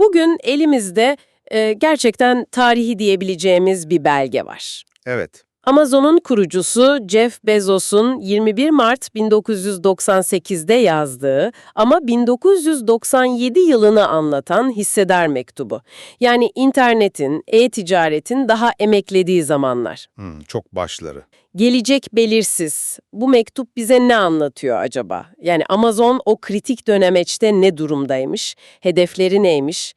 Bugün elimizde e, gerçekten tarihi diyebileceğimiz bir belge var. Evet. Amazon'un kurucusu Jeff Bezos'un 21 Mart 1998'de yazdığı ama 1997 yılını anlatan hissedar mektubu. Yani internetin, e-ticaretin daha emeklediği zamanlar. Hmm, çok başları. Gelecek belirsiz. Bu mektup bize ne anlatıyor acaba? Yani Amazon o kritik dönemeçte ne durumdaymış? Hedefleri neymiş?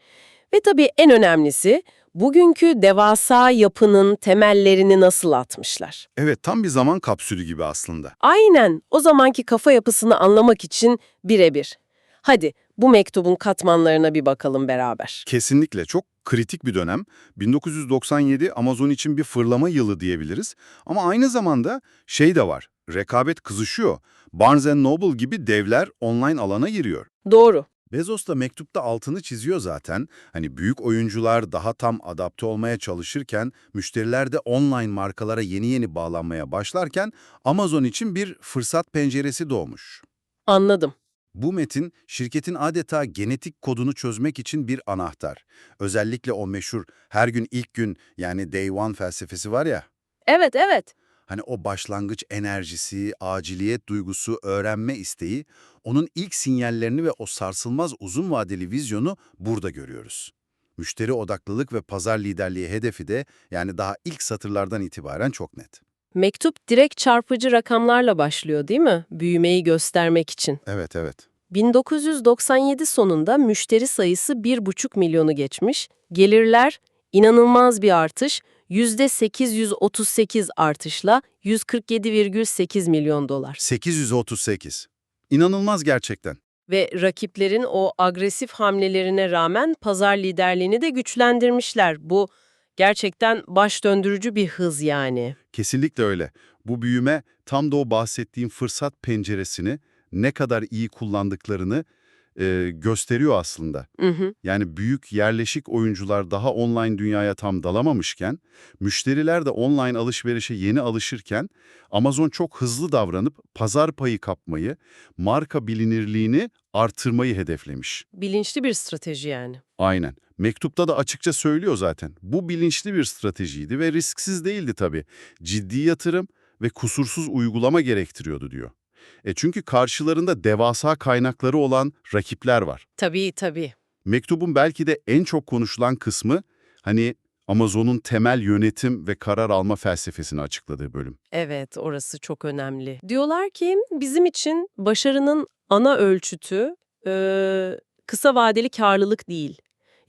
Ve tabii en önemlisi bugünkü devasa yapının temellerini nasıl atmışlar? Evet, tam bir zaman kapsülü gibi aslında. Aynen o zamanki kafa yapısını anlamak için birebir. Hadi bu mektubun katmanlarına bir bakalım beraber. Kesinlikle çok kritik bir dönem. 1997 Amazon için bir fırlama yılı diyebiliriz. Ama aynı zamanda şey de var, rekabet kızışıyor. Barnes Noble gibi devler online alana giriyor. Doğru. Bezos da mektupta altını çiziyor zaten. Hani büyük oyuncular daha tam adapte olmaya çalışırken, müşteriler de online markalara yeni yeni bağlanmaya başlarken Amazon için bir fırsat penceresi doğmuş. Anladım. Bu metin, şirketin adeta genetik kodunu çözmek için bir anahtar. Özellikle o meşhur her gün ilk gün yani day one felsefesi var ya, Evet, evet. Hani o başlangıç enerjisi, aciliyet duygusu, öğrenme isteği, onun ilk sinyallerini ve o sarsılmaz uzun vadeli vizyonu burada görüyoruz. Müşteri odaklılık ve pazar liderliği hedefi de yani daha ilk satırlardan itibaren çok net. Mektup direkt çarpıcı rakamlarla başlıyor değil mi? Büyümeyi göstermek için. Evet, evet. 1997 sonunda müşteri sayısı 1,5 milyonu geçmiş, gelirler inanılmaz bir artış, %838 artışla 147,8 milyon dolar. 838. İnanılmaz gerçekten. Ve rakiplerin o agresif hamlelerine rağmen pazar liderliğini de güçlendirmişler. Bu gerçekten baş döndürücü bir hız yani. Kesinlikle öyle. Bu büyüme tam da o bahsettiğim fırsat penceresini ne kadar iyi kullandıklarını e, gösteriyor aslında. Hı hı. Yani büyük yerleşik oyuncular daha online dünyaya tam dalamamışken, müşteriler de online alışverişe yeni alışırken Amazon çok hızlı davranıp pazar payı kapmayı, marka bilinirliğini artırmayı hedeflemiş. Bilinçli bir strateji yani. Aynen. Mektupta da açıkça söylüyor zaten. Bu bilinçli bir stratejiydi ve risksiz değildi tabii. Ciddi yatırım ve kusursuz uygulama gerektiriyordu diyor. E çünkü karşılarında devasa kaynakları olan rakipler var. Tabii tabii. Mektubun belki de en çok konuşulan kısmı hani Amazon'un temel yönetim ve karar alma felsefesini açıkladığı bölüm. Evet, orası çok önemli. Diyorlar ki bizim için başarının ana ölçütü eee, kısa vadeli karlılık değil.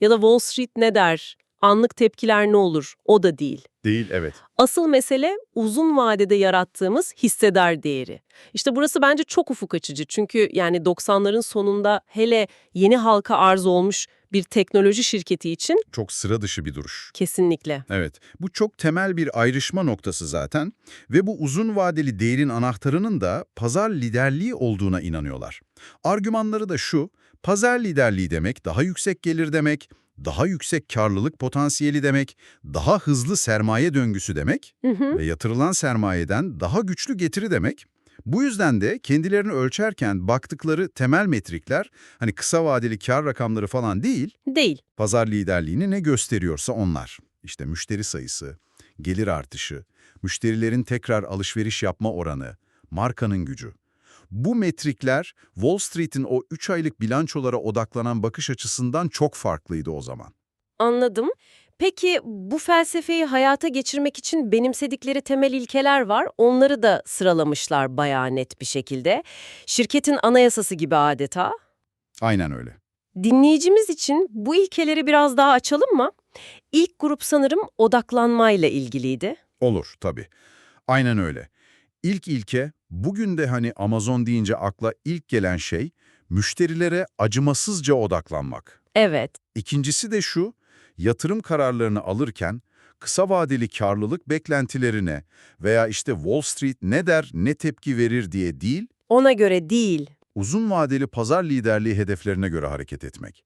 Ya da Wall Street ne der, anlık tepkiler ne olur, o da değil. Değil, evet. Asıl mesele uzun vadede yarattığımız hissedar değeri. İşte burası bence çok ufuk açıcı. Çünkü yani 90'ların sonunda hele yeni halka arz olmuş bir teknoloji şirketi için Çok sıra dışı bir duruş. kesinlikle. Evet, bu çok temel bir ayrışma noktası zaten ve bu uzun vadeli değerin anahtarının da pazar liderliği olduğuna inanıyorlar. Argümanları da şu, pazar liderliği demek daha yüksek gelir demek, daha yüksek karlılık potansiyeli demek, daha hızlı sermaye döngüsü demek Hı hı. ve yatırılan sermayeden daha güçlü getiri demek. Bu yüzden de kendilerini ölçerken baktıkları temel metrikler hani kısa vadeli kar rakamları falan değil, Değil. Pazar liderliğini ne gösteriyorsa onlar. İşte müşteri sayısı, gelir artışı, müşterilerin tekrar alışveriş yapma oranı, markanın gücü. Bu metrikler Wall Street'in o 3 aylık bilançolara odaklanan bakış açısından çok farklıydı o zaman. Anladım. Peki bu felsefeyi hayata geçirmek için benimsedikleri temel ilkeler var. Onları da sıralamışlar bayağı net bir şekilde. Şirketin anayasası gibi adeta. Aynen öyle. Dinleyicimiz için bu ilkeleri biraz daha açalım mı? İlk grup sanırım odaklanmayla ilgiliydi. Olur tabii. Aynen öyle. İlk ilke, bugün de hani Amazon deyince akla ilk gelen şey, müşterilere acımasızca odaklanmak. Evet, İkincisi de şu, yatırım kararlarını alırken kısa vadeli karlılık beklentilerine veya işte Wall Street ne der, ne tepki verir diye değil, ona göre değil. uzun vadeli pazar liderliği hedeflerine göre hareket etmek.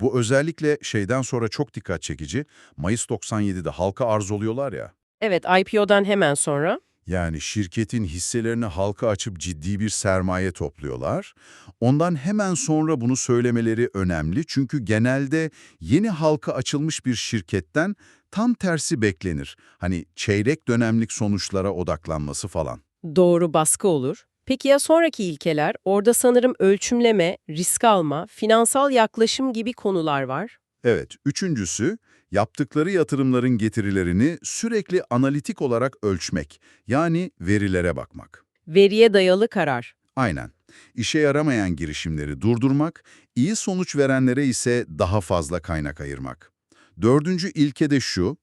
Bu özellikle şeyden sonra çok dikkat çekici, Mayıs 97'de halka arz oluyorlar ya. Evet, IPO'dan hemen sonra. Yani şirketin hisselerini halka açıp ciddi bir sermaye topluyorlar. Ondan hemen sonra bunu söylemeleri önemli çünkü genelde yeni halka açılmış bir şirketten tam tersi beklenir. Hani çeyrek dönemlik sonuçlara odaklanması falan. Doğru baskı olur. Peki ya sonraki ilkeler? Orada sanırım ölçümleme, risk alma, finansal yaklaşım gibi konular var. Evet, üçüncüsü yaptıkları yatırımların getirilerini sürekli analitik olarak ölçmek, yani verilere bakmak. Veriye dayalı karar. Aynen. İşe yaramayan girişimleri durdurmak, iyi sonuç verenlere ise daha fazla kaynak ayırmak. Dördüncü ilke de şu,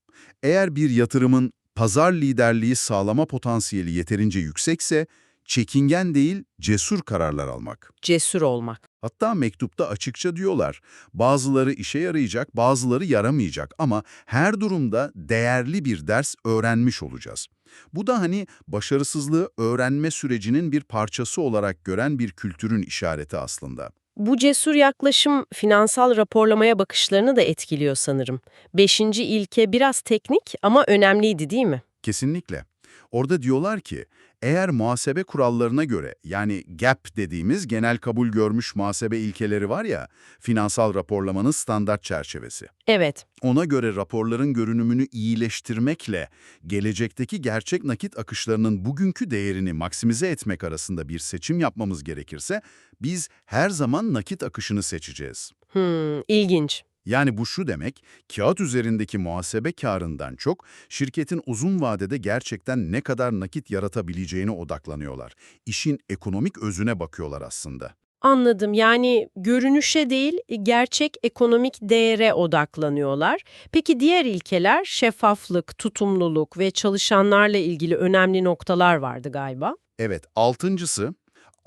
eğer bir yatırımın pazar liderliği sağlama potansiyeli yeterince yüksekse, çekingen değil, cesur kararlar almak. Cesur olmak. Hatta mektupta açıkça diyorlar, bazıları işe yarayacak, bazıları yaramayacak ama her durumda değerli bir ders öğrenmiş olacağız. Bu da hani başarısızlığı öğrenme sürecinin bir parçası olarak gören bir kültürün işareti aslında. Bu cesur yaklaşım finansal raporlamaya bakışlarını da etkiliyor sanırım. Beşinci ilke biraz teknik ama önemliydi değil mi? Kesinlikle. Orada diyorlar ki, eğer muhasebe kurallarına göre, yani GAP dediğimiz genel kabul görmüş muhasebe ilkeleri var ya, finansal raporlamanın standart çerçevesi. Evet. Ona göre raporların görünümünü iyileştirmekle gelecekteki gerçek nakit akışlarının bugünkü değerini maksimize etmek arasında bir seçim yapmamız gerekirse biz her zaman nakit akışını seçeceğiz. Hmm, ilginç. Yani bu şu demek, kağıt üzerindeki muhasebe karından çok şirketin uzun vadede gerçekten ne kadar nakit yaratabileceğine odaklanıyorlar. İşin ekonomik özüne bakıyorlar aslında. Anladım. Yani görünüşe değil, gerçek ekonomik değere odaklanıyorlar. Peki diğer ilkeler şeffaflık, tutumluluk ve çalışanlarla ilgili önemli noktalar vardı galiba. Evet, altıncısı,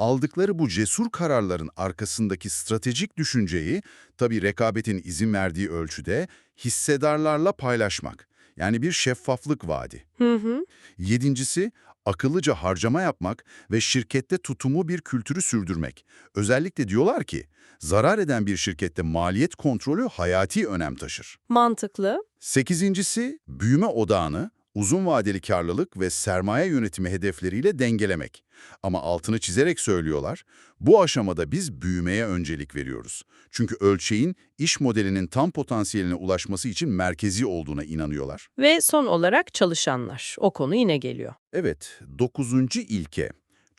aldıkları bu cesur kararların arkasındaki stratejik düşünceyi, tabii rekabetin izin verdiği ölçüde, hissedarlarla paylaşmak. Yani bir şeffaflık vaadi. Hı hı. Yedincisi, akıllıca harcama yapmak ve şirkette tutumu bir kültürü sürdürmek. Özellikle diyorlar ki, zarar eden bir şirkette maliyet kontrolü hayati önem taşır. Mantıklı. Sekizincisi, büyüme odağını uzun vadeli karlılık ve sermaye yönetimi hedefleriyle dengelemek. Ama altını çizerek söylüyorlar, bu aşamada biz büyümeye öncelik veriyoruz. Çünkü ölçeğin iş modelinin tam potansiyeline ulaşması için merkezi olduğuna inanıyorlar. Ve son olarak çalışanlar. O konu yine geliyor. Evet, dokuzuncu ilke.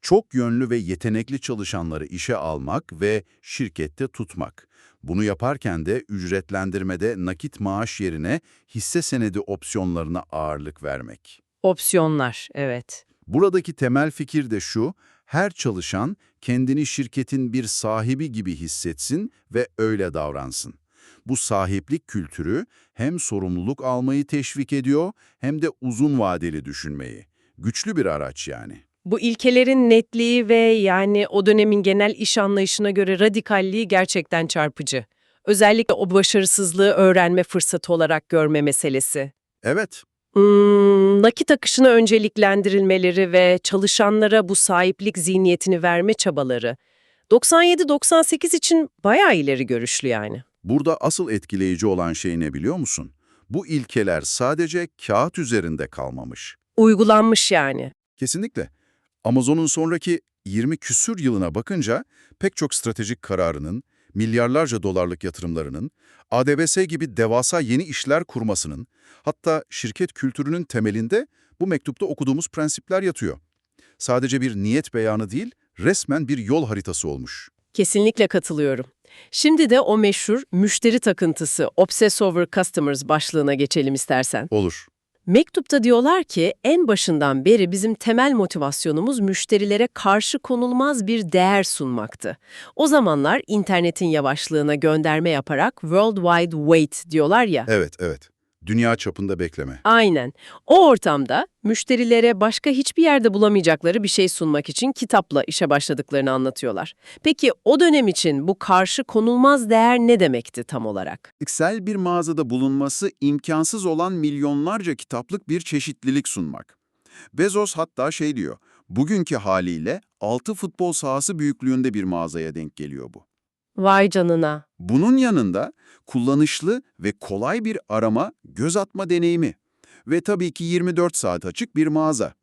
Çok yönlü ve yetenekli çalışanları işe almak ve şirkette tutmak. Bunu yaparken de ücretlendirmede nakit maaş yerine hisse senedi opsiyonlarına ağırlık vermek. Opsiyonlar, evet. Buradaki temel fikir de şu, her çalışan kendini şirketin bir sahibi gibi hissetsin ve öyle davransın. Bu sahiplik kültürü hem sorumluluk almayı teşvik ediyor hem de uzun vadeli düşünmeyi. Güçlü bir araç yani. Bu ilkelerin netliği ve yani o dönemin genel iş anlayışına göre radikalliği gerçekten çarpıcı. Özellikle o başarısızlığı öğrenme fırsatı olarak görme meselesi. Evet, Hmm, nakit akışına önceliklendirilmeleri ve çalışanlara bu sahiplik zihniyetini verme çabaları. 97-98 için bayağı ileri görüşlü yani. burada asıl etkileyici olan şey ne biliyor musun? Bu ilkeler sadece kağıt üzerinde kalmamış. Uygulanmış yani. Kesinlikle. Amazon'un sonraki 20 küsür yılına bakınca pek çok stratejik kararının, milyarlarca dolarlık yatırımlarının, ADVS gibi devasa yeni işler kurmasının, hatta şirket kültürünün temelinde bu mektupta okuduğumuz prensipler yatıyor. Sadece bir niyet beyanı değil, resmen bir yol haritası olmuş. Kesinlikle katılıyorum. Şimdi de o meşhur müşteri takıntısı, Obsess over Customers başlığına geçelim istersen. Olur. Mektupta diyorlar ki en başından beri bizim temel motivasyonumuz müşterilere karşı konulmaz bir değer sunmaktı. O zamanlar internetin yavaşlığına gönderme yaparak World Wide Wait diyorlar ya. Evet, evet. Dünya çapında bekleme. Aynen. O ortamda müşterilere başka hiçbir yerde bulamayacakları bir şey sunmak için kitapla işe başladıklarını anlatıyorlar. Peki o dönem için bu karşı konulmaz değer ne demekti tam olarak? Excel bir mağazada bulunması imkansız olan milyonlarca kitaplık bir çeşitlilik sunmak. Bezos hatta şey diyor, bugünkü haliyle 6 futbol sahası büyüklüğünde bir mağazaya denk geliyor bu. Vay canına. Bunun yanında kullanışlı ve kolay bir arama, göz atma deneyimi ve tabii ki 24 saat açık bir mağaza.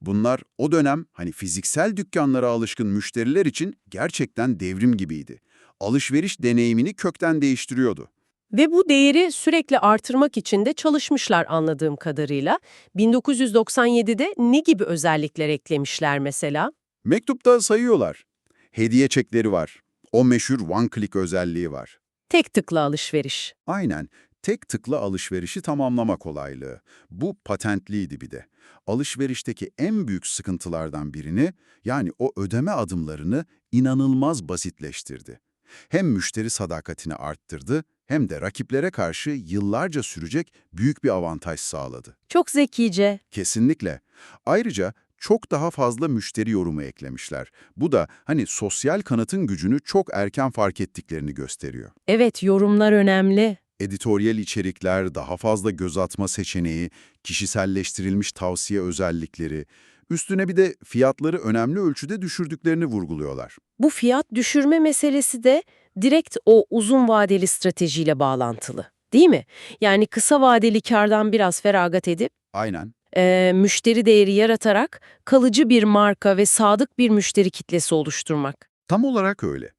Bunlar o dönem hani fiziksel dükkanlara alışkın müşteriler için gerçekten devrim gibiydi. Alışveriş deneyimini kökten değiştiriyordu. Ve bu değeri sürekli artırmak için de çalışmışlar anladığım kadarıyla. 1997'de ne gibi özellikler eklemişler mesela? Mektupta sayıyorlar. Hediye çekleri var. O meşhur one click özelliği var. Tek tıkla alışveriş. Aynen. Tek tıkla alışverişi tamamlama kolaylığı. Bu patentliydi bir de. Alışverişteki en büyük sıkıntılardan birini, yani o ödeme adımlarını inanılmaz basitleştirdi. Hem müşteri sadakatini arttırdı, hem de rakiplere karşı yıllarca sürecek büyük bir avantaj sağladı. Çok zekice. Kesinlikle. Ayrıca çok daha fazla müşteri yorumu eklemişler. Bu da hani sosyal kanıtın gücünü çok erken fark ettiklerini gösteriyor. Evet, yorumlar önemli. Editoryal içerikler, daha fazla göz atma seçeneği, kişiselleştirilmiş tavsiye özellikleri, üstüne bir de fiyatları önemli ölçüde düşürdüklerini vurguluyorlar. Bu fiyat düşürme meselesi de direkt o uzun vadeli stratejiyle bağlantılı. Değil mi? Yani kısa vadeli kardan biraz feragat edip Aynen. E, müşteri değeri yaratarak kalıcı bir marka ve sadık bir müşteri kitlesi oluşturmak. Tam olarak öyle.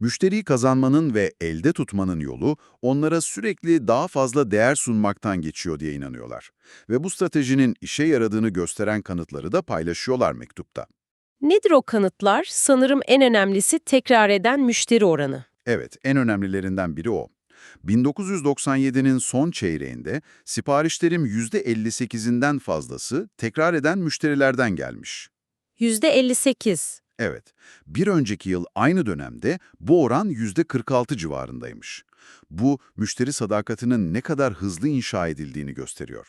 Müşteriyi kazanmanın ve elde tutmanın yolu onlara sürekli daha fazla değer sunmaktan geçiyor diye inanıyorlar. Ve bu stratejinin işe yaradığını gösteren kanıtları da paylaşıyorlar mektupta. Nedir o kanıtlar? Sanırım en önemlisi tekrar eden müşteri oranı. Evet, en önemlilerinden biri o. 1997'nin son çeyreğinde siparişlerin %58'inden fazlası tekrar eden müşterilerden gelmiş. %58. Evet, bir önceki yıl aynı dönemde bu oran %46 civarındaymış. Bu, müşteri sadakatinin ne kadar hızlı inşa edildiğini gösteriyor.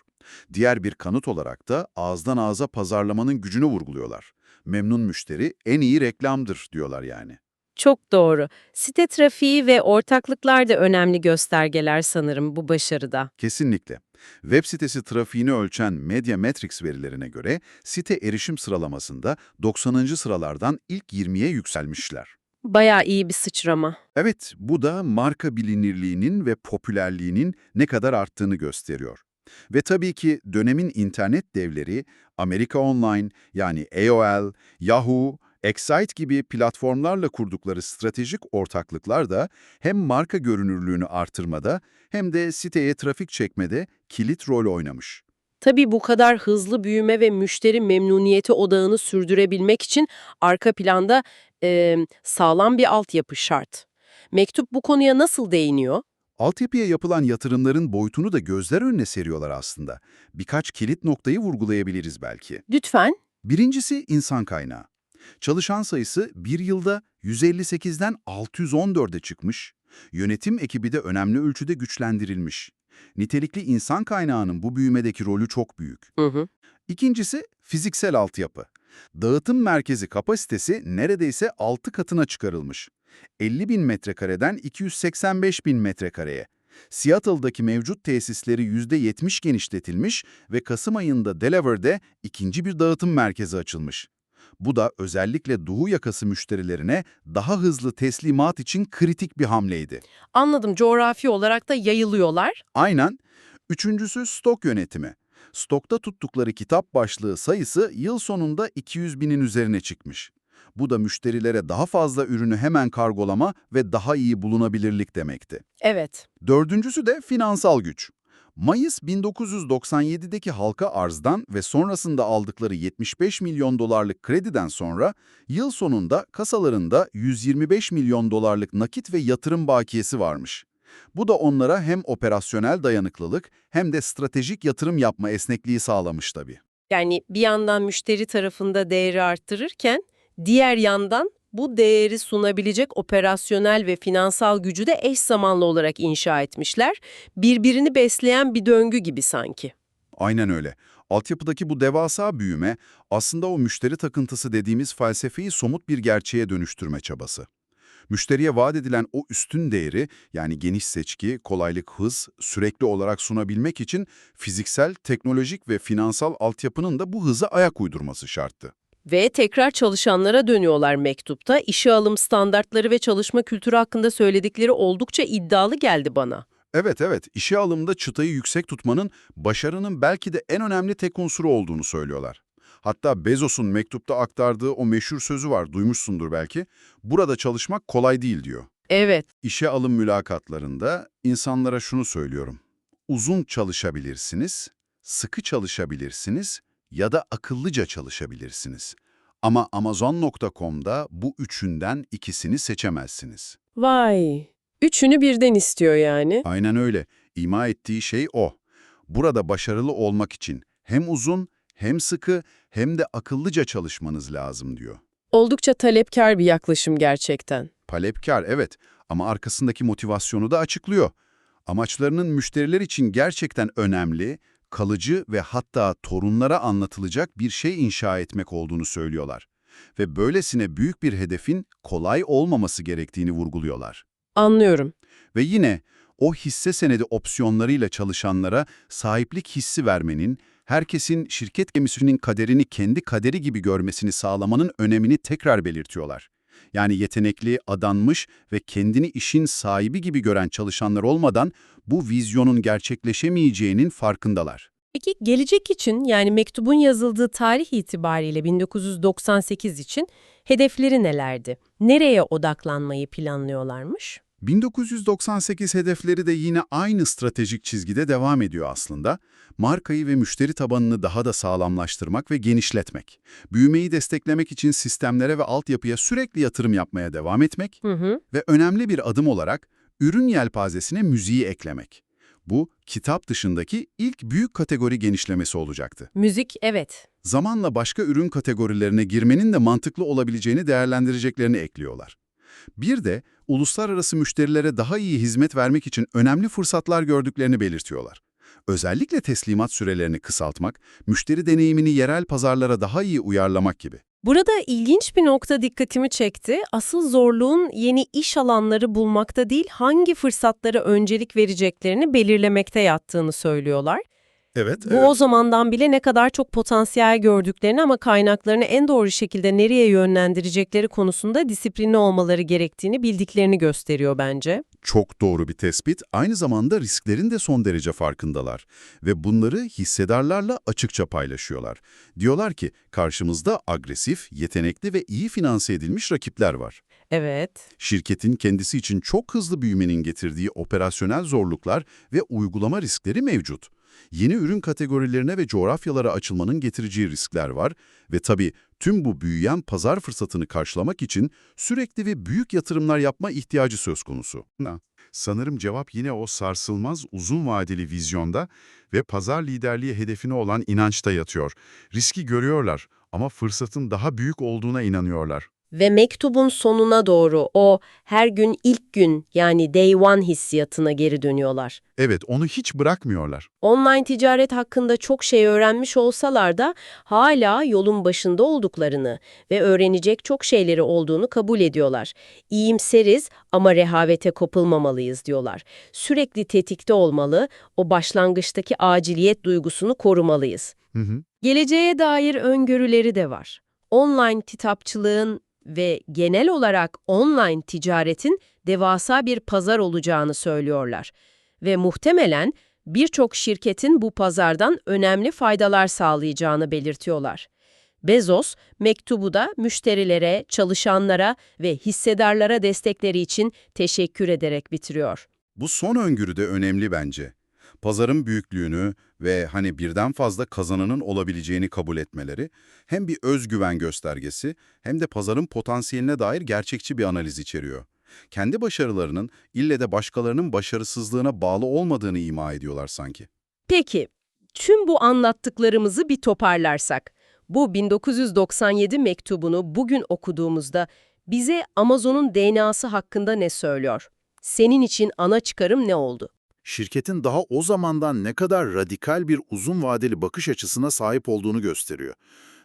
Diğer bir kanıt olarak da ağızdan ağza pazarlamanın gücünü vurguluyorlar. Memnun müşteri en iyi reklamdır diyorlar yani. Çok doğru. Site trafiği ve ortaklıklar da önemli göstergeler sanırım bu başarıda. Kesinlikle. Web sitesi trafiğini ölçen Mediametrics verilerine göre site erişim sıralamasında 90. sıralardan ilk 20'ye yükselmişler. Bayağı iyi bir sıçrama. Evet, bu da marka bilinirliğinin ve popülerliğinin ne kadar arttığını gösteriyor. Ve tabii ki dönemin internet devleri Amerika Online yani AOL, Yahoo, Excite gibi platformlarla kurdukları stratejik ortaklıklar da hem marka görünürlüğünü artırmada hem de siteye trafik çekmede kilit rol oynamış. Tabii bu kadar hızlı büyüme ve müşteri memnuniyeti odağını sürdürebilmek için arka planda e, sağlam bir altyapı şart. Mektup bu konuya nasıl değiniyor? Altyapıya yapılan yatırımların boyutunu da gözler önüne seriyorlar aslında. Birkaç kilit noktayı vurgulayabiliriz belki. Lütfen. Birincisi insan kaynağı. Çalışan sayısı bir yılda 158'den 614'e çıkmış, yönetim ekibi de önemli ölçüde güçlendirilmiş. Nitelikli insan kaynağının bu büyümedeki rolü çok büyük. Hı hı. İkincisi fiziksel altyapı. Dağıtım merkezi kapasitesi neredeyse 6 katına çıkarılmış. 50 bin metrekareden 285 bin metrekareye. Seattle'daki mevcut tesisleri %70 genişletilmiş ve Kasım ayında Delaware'de ikinci bir dağıtım merkezi açılmış. Bu da özellikle Doğu yakası müşterilerine daha hızlı teslimat için kritik bir hamleydi. Anladım. Coğrafi olarak da yayılıyorlar. Aynen. Üçüncüsü stok yönetimi. Stokta tuttukları kitap başlığı sayısı yıl sonunda 200 binin üzerine çıkmış. Bu da müşterilere daha fazla ürünü hemen kargolama ve daha iyi bulunabilirlik demekti. Evet. Dördüncüsü de finansal güç. Mayıs 1997'deki halka arzdan ve sonrasında aldıkları 75 milyon dolarlık krediden sonra yıl sonunda kasalarında 125 milyon dolarlık nakit ve yatırım bakiyesi varmış. Bu da onlara hem operasyonel dayanıklılık hem de stratejik yatırım yapma esnekliği sağlamış tabii. Yani bir yandan müşteri tarafında değeri arttırırken diğer yandan bu değeri sunabilecek operasyonel ve finansal gücü de eş zamanlı olarak inşa etmişler. Birbirini besleyen bir döngü gibi sanki. Aynen öyle. Altyapıdaki bu devasa büyüme aslında o müşteri takıntısı dediğimiz felsefeyi somut bir gerçeğe dönüştürme çabası. Müşteriye vaat edilen o üstün değeri yani geniş seçki, kolaylık, hız sürekli olarak sunabilmek için fiziksel, teknolojik ve finansal altyapının da bu hıza ayak uydurması şarttı. Ve tekrar çalışanlara dönüyorlar mektupta. İşe alım standartları ve çalışma kültürü hakkında söyledikleri oldukça iddialı geldi bana. Evet evet, işe alımda çıtayı yüksek tutmanın başarının belki de en önemli tek unsuru olduğunu söylüyorlar. Hatta Bezos'un mektupta aktardığı o meşhur sözü var, duymuşsundur belki. Burada çalışmak kolay değil diyor. Evet, İşe alım mülakatlarında insanlara şunu söylüyorum. Uzun çalışabilirsiniz, sıkı çalışabilirsiniz ya da akıllıca çalışabilirsiniz. Ama Amazon.com'da bu üçünden ikisini seçemezsiniz. vay. Üçünü birden istiyor yani. Aynen öyle. İma ettiği şey o. Burada başarılı olmak için hem uzun, hem sıkı, hem de akıllıca çalışmanız lazım diyor. Oldukça talepkar bir yaklaşım gerçekten. Talepkar evet ama arkasındaki motivasyonu da açıklıyor. Amaçlarının müşteriler için gerçekten önemli, kalıcı ve hatta torunlara anlatılacak bir şey inşa etmek olduğunu söylüyorlar. Ve böylesine büyük bir hedefin kolay olmaması gerektiğini vurguluyorlar. Anlıyorum. Ve yine o hisse senedi opsiyonlarıyla çalışanlara sahiplik hissi vermenin, herkesin şirket gemisinin kaderini kendi kaderi gibi görmesini sağlamanın önemini tekrar belirtiyorlar. Yani yetenekli, adanmış ve kendini işin sahibi gibi gören çalışanlar olmadan bu vizyonun gerçekleşemeyeceğinin farkındalar. Peki gelecek için yani mektubun yazıldığı tarih itibariyle 1998 için hedefleri nelerdi? Nereye odaklanmayı planlıyorlarmış? 1998 hedefleri de yine aynı stratejik çizgide devam ediyor aslında. Markayı ve müşteri tabanını daha da sağlamlaştırmak ve genişletmek. Büyümeyi desteklemek için sistemlere ve altyapıya sürekli yatırım yapmaya devam etmek Hı hı. ve önemli bir adım olarak ürün yelpazesine müziği eklemek. Bu, kitap dışındaki ilk büyük kategori genişlemesi olacaktı. Müzik evet. Zamanla başka ürün kategorilerine girmenin de mantıklı olabileceğini değerlendireceklerini ekliyorlar. Bir de uluslararası müşterilere daha iyi hizmet vermek için önemli fırsatlar gördüklerini belirtiyorlar. Özellikle teslimat sürelerini kısaltmak, müşteri deneyimini yerel pazarlara daha iyi uyarlamak gibi. Burada ilginç bir nokta dikkatimi çekti. Asıl zorluğun yeni iş alanları bulmakta değil, hangi fırsatlara öncelik vereceklerini belirlemekte yattığını söylüyorlar. Evet, Bu o zamandan bile ne kadar çok potansiyel gördüklerini ama kaynaklarını en doğru şekilde nereye yönlendirecekleri konusunda disiplinli olmaları gerektiğini bildiklerini gösteriyor bence. Çok doğru bir tespit. Aynı zamanda risklerin de son derece farkındalar. Ve bunları hissedarlarla açıkça paylaşıyorlar. Diyorlar ki karşımızda agresif, yetenekli ve iyi finanse edilmiş rakipler var. Evet. Şirketin kendisi için çok hızlı büyümenin getirdiği operasyonel zorluklar ve uygulama riskleri mevcut. Yeni ürün kategorilerine ve coğrafyalara açılmanın getireceği riskler var ve tabii tüm bu büyüyen pazar fırsatını karşılamak için sürekli ve büyük yatırımlar yapma ihtiyacı söz konusu. Sanırım cevap yine o sarsılmaz uzun vadeli vizyonda ve pazar liderliği hedefine olan inançta yatıyor. Riski görüyorlar ama fırsatın daha büyük olduğuna inanıyorlar. Ve mektubun sonuna doğru o her gün ilk gün yani day one hissiyatına geri dönüyorlar. Evet, onu hiç bırakmıyorlar. Online ticaret hakkında çok şey öğrenmiş olsalar da hala yolun başında olduklarını ve öğrenecek çok şeyleri olduğunu kabul ediyorlar. İyimseriz ama rehavete kopulmamalıyız diyorlar. Sürekli tetikte olmalı, o başlangıçtaki aciliyet duygusunu korumalıyız. Hı hı. Geleceğe dair öngörüleri de var. Online kitapçılığın ve genel olarak online ticaretin devasa bir pazar olacağını söylüyorlar. Ve muhtemelen birçok şirketin bu pazardan önemli faydalar sağlayacağını belirtiyorlar. Bezos, mektubu da müşterilere, çalışanlara ve hissedarlara destekleri için teşekkür ederek bitiriyor. Bu son öngörü de önemli bence. Pazarın büyüklüğünü ve hani birden fazla kazananın olabileceğini kabul etmeleri hem bir özgüven göstergesi hem de pazarın potansiyeline dair gerçekçi bir analiz içeriyor. Kendi başarılarının ille de başkalarının başarısızlığına bağlı olmadığını ima ediyorlar sanki. Peki, tüm bu anlattıklarımızı bir toparlarsak, bu 1997 mektubunu bugün okuduğumuzda bize Amazon'un DNA'sı hakkında ne söylüyor? Senin için ana çıkarım ne oldu? Şirketin daha o zamandan ne kadar radikal bir uzun vadeli bakış açısına sahip olduğunu gösteriyor.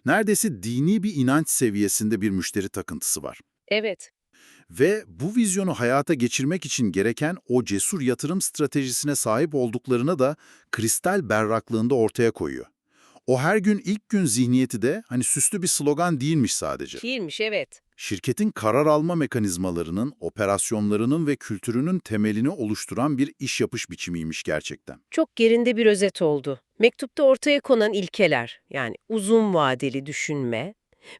Neredeyse dini bir inanç seviyesinde bir müşteri takıntısı var. Evet. Ve bu vizyonu hayata geçirmek için gereken o cesur yatırım stratejisine sahip olduklarını da kristal berraklığında ortaya koyuyor. O her gün ilk gün zihniyeti de hani süslü bir slogan değilmiş sadece. Değilmiş evet. Şirketin karar alma mekanizmalarının, operasyonlarının ve kültürünün temelini oluşturan bir iş yapış biçimiymiş gerçekten. Çok gerinde bir özet oldu. Mektupta ortaya konan ilkeler, yani uzun vadeli düşünme,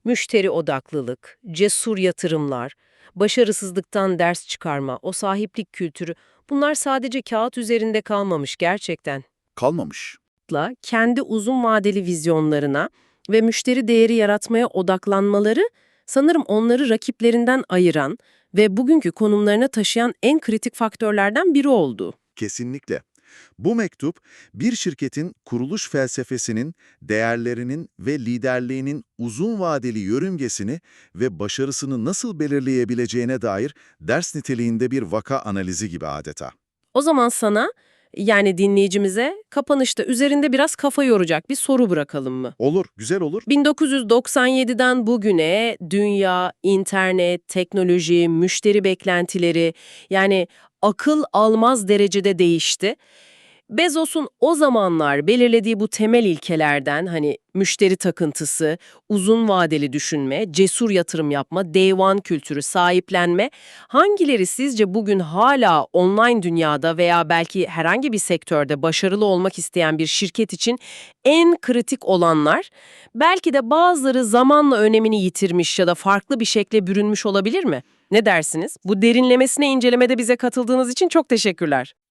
müşteri odaklılık, cesur yatırımlar, başarısızlıktan ders çıkarma, o sahiplik kültürü, bunlar sadece kağıt üzerinde kalmamış gerçekten. Kalmamış. La, kendi uzun vadeli vizyonlarına ve müşteri değeri yaratmaya odaklanmaları sanırım onları rakiplerinden ayıran ve bugünkü konumlarına taşıyan en kritik faktörlerden biri oldu. Kesinlikle. Bu mektup, bir şirketin kuruluş felsefesinin, değerlerinin ve liderliğinin uzun vadeli yörüngesini ve başarısını nasıl belirleyebileceğine dair ders niteliğinde bir vaka analizi gibi adeta. O zaman sana, yani dinleyicimize kapanışta üzerinde biraz kafa yoracak bir soru bırakalım mı? Olur, güzel olur. 1997'den bugüne dünya, internet, teknoloji, müşteri beklentileri yani akıl almaz derecede değişti. Bezos'un o zamanlar belirlediği bu temel ilkelerden hani müşteri takıntısı, uzun vadeli düşünme, cesur yatırım yapma, day one kültürü, sahiplenme hangileri sizce bugün hala online dünyada veya belki herhangi bir sektörde başarılı olmak isteyen bir şirket için en kritik olanlar? Belki de bazıları zamanla önemini yitirmiş ya da farklı bir şekle bürünmüş olabilir mi? Ne dersiniz? Bu derinlemesine incelemede bize katıldığınız için çok teşekkürler.